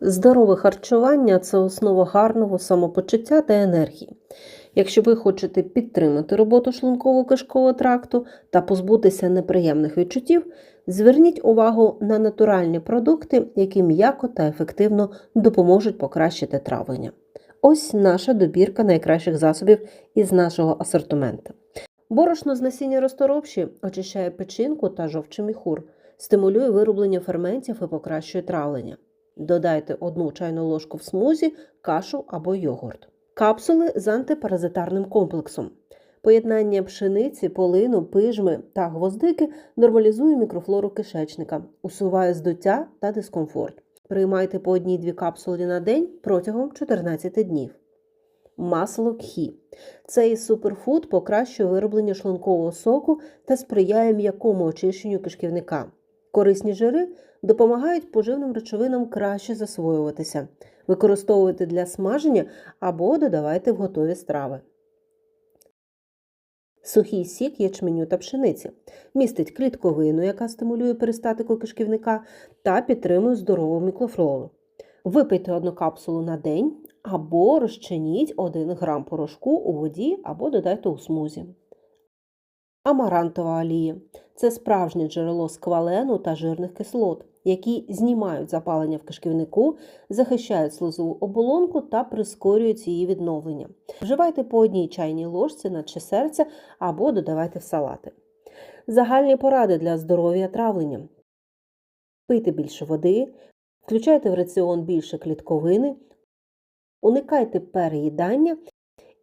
Здорове харчування це основа гарного самопочуття та енергії. Якщо ви хочете підтримати роботу шлунково-кишкового тракту та позбутися неприємних відчуттів, зверніть увагу на натуральні продукти, які м'яко та ефективно допоможуть покращити травлення. Ось наша добірка найкращих засобів із нашого асортименту. Борошно з насіння розторопші очищає печінку та жовчий міхур, стимулює вироблення ферментів і покращує травлення. Додайте одну чайну ложку в смузі, кашу або йогурт. Капсули з антипаразитарним комплексом. Поєднання пшениці, полину, пижми та гвоздики нормалізує мікрофлору кишечника, усуває здуття та дискомфорт. Приймайте по одній-дві капсули на день протягом 14 днів. Масло кхі. Цей суперфуд покращує вироблення шлункового соку та сприяє м'якому очищенню кишківника. Корисні жири допомагають поживним речовинам краще засвоюватися. Використовуйте для смаження або додавайте в готові страви. Сухий сік ячменю та пшениці містить клітковину, яка стимулює перистатику кишківника та підтримує здорову мікрофлору. Випийте одну капсулу на день або розчиніть 1 грам порошку у воді або додайте у смузі. Амарантова олія це справжнє джерело сквалену та жирних кислот, які знімають запалення в кишківнику, захищають слизову оболонку та прискорюють її відновлення. Вживайте по одній чайній ложці наче серця або додавайте в салати. Загальні поради для здоров'я травлення. Пийте більше води, включайте в раціон більше клітковини, уникайте переїдання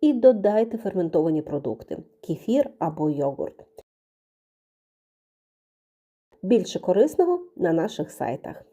і додайте ферментовані продукти кефір або йогурт. Більше корисного на наших сайтах.